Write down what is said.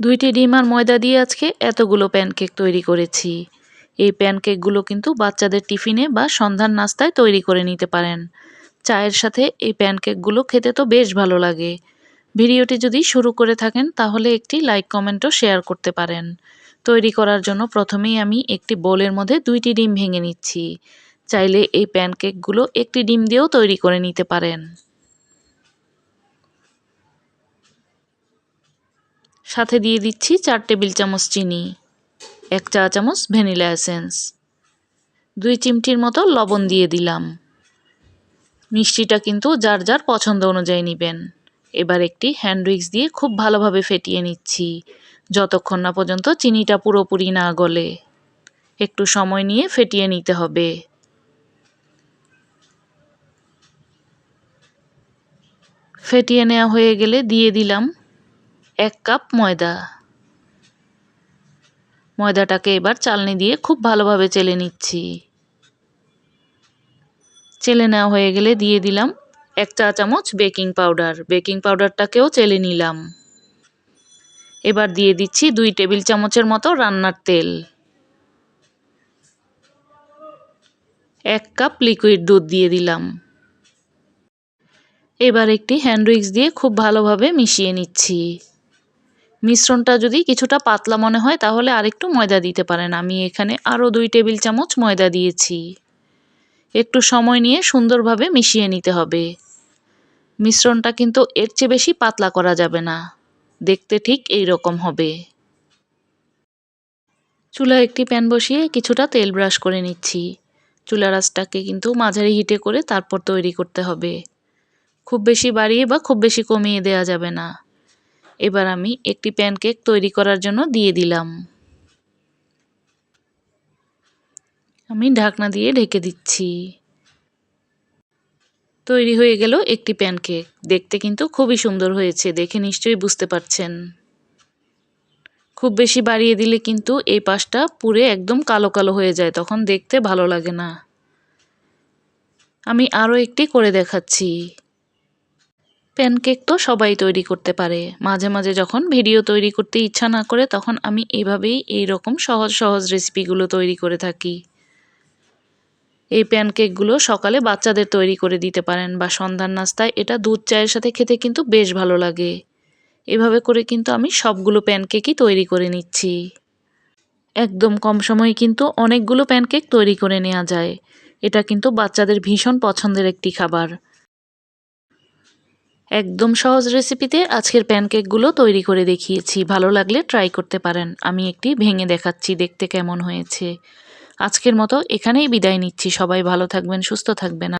দুইটি ডিম আর ময়দা দিয়ে আজকে এতগুলো প্যানকেক তৈরি করেছি। এই প্যানকেকগুলো কিন্তু বাচ্চাদের টিফিনে বা সন্ধ্যার নাস্তায় তৈরি করে নিতে পারেন। চায়ের সাথে এই প্যানকেকগুলো খেতে তো বেশ ভালো লাগে। ভিডিওটি যদি শুরু করে থাকেন, তাহলে একটি লাইক কমেন্টও শেয়ার করতে পারেন। তৈরি করার জন্য প্রথমেই আমি একটি বোলের মধ্যে দুইটি ডিম ভেঙে নিচ্ছি। চাইলে এই প্যানকেকগুলো একটি ডিম দিয়েও তৈরি করে নিতে পারেন। সাথে দিয়ে দিচ্ছি চার টেবিল চামচ চিনি, এক চা চামচ ভ্যানিলা এসেন্স, দুই চিমটির মতো লবণ দিয়ে দিলাম। মিষ্টিটা কিন্তু যার যার পছন্দ অনুযায়ী নেবেন। এবার একটি হ্যান্ড উইক্স দিয়ে খুব ভালোভাবে ফেটিয়ে নিচ্ছি, যতক্ষণ না পর্যন্ত চিনিটা পুরোপুরি না গলে। একটু সময় নিয়ে ফেটিয়ে নিতে হবে। ফেটিয়ে নেওয়া হয়ে গেলে দিয়ে দিলাম এক কাপ ময়দা। ময়দাটাকে এবার চালনি দিয়ে খুব ভালোভাবে চেলে নিচ্ছি। চেলে নেওয়া হয়ে গেলে দিয়ে দিলাম এক চা চামচ বেকিং পাউডার। বেকিং পাউডারটাকেও চেলে নিলাম। এবার দিয়ে দিচ্ছি দুই টেবিল চামচের মতো রান্নার তেল। এক কাপ লিকুইড দুধ দিয়ে দিলাম। এবার একটি হ্যান্ড উইক্স দিয়ে খুব ভালোভাবে মিশিয়ে নিচ্ছি। মিশ্রণটা যদি কিছুটা পাতলা মনে হয়, তাহলে আরেকটু ময়দা দিতে পারেন। আমি এখানে আরও দুই টেবিল চামচ ময়দা দিয়েছি। একটু সময় নিয়ে সুন্দরভাবে মিশিয়ে নিতে হবে। মিশ্রণটা কিন্তু এর চেয়ে বেশি পাতলা করা যাবে না। দেখতে ঠিক এই রকম হবে। চুলা একটি প্যান বসিয়ে কিছুটা তেল ব্রাশ করে নিচ্ছি। চুলা রাসটাকে কিন্তু মাঝারি হিটে করে তারপর তৈরি করতে হবে। খুব বেশি বাড়িয়ে বা খুব বেশি কমিয়ে দেওয়া যাবে না। এবার আমি একটি প্যানকেক তৈরি করার জন্য দিয়ে দিলাম। আমি ঢাকনা দিয়ে ঢেকে দিচ্ছি। তৈরি হয়ে গেল একটি প্যানকেক দেখতে কিন্তু খুবই সুন্দর হয়েছে, দেখে নিশ্চয়ই বুঝতে পারছেন। খুব বেশি বাড়িয়ে দিলে কিন্তু এই পাশটা পুরে একদম কালো কালো হয়ে যায়, তখন দেখতে ভালো লাগে না। আমি আরও একটি করে দেখাচ্ছি। প্যানকেক তো সবাই তৈরি করতে পারে। মাঝে মাঝে যখন ভিডিও তৈরি করতে ইচ্ছা না করে, তখন আমি এভাবেই এই রকম সহজ সহজ রেসিপিগুলো তৈরি করে থাকি। এই প্যানকেকগুলো সকালে বাচ্চাদের তৈরি করে দিতে পারেন বা সন্ধ্যার নাস্তায়। এটা দুধ চায়ের সাথে খেতে কিন্তু বেশ ভালো লাগে। এভাবে করে কিন্তু আমি সবগুলো প্যানকেকই তৈরি করে নিচ্ছি। একদম কম সময়ে কিন্তু অনেকগুলো প্যানকেক তৈরি করে নেওয়া যায়। এটা কিন্তু বাচ্চাদের ভীষণ পছন্দের একটি খাবার। একদম সহজ রেসিপিতে আজকের প্যানকেকগুলো তৈরি করে দেখিয়েছি। ভালো লাগলে ট্রাই করতে পারেন। আমি একটি ভেঙে দেখাচ্ছি, দেখতে কেমন হয়েছে। আজকের মতো এখানেই বিদায় নিচ্ছি। সবাই ভালো থাকবেন, সুস্থ থাকবেন।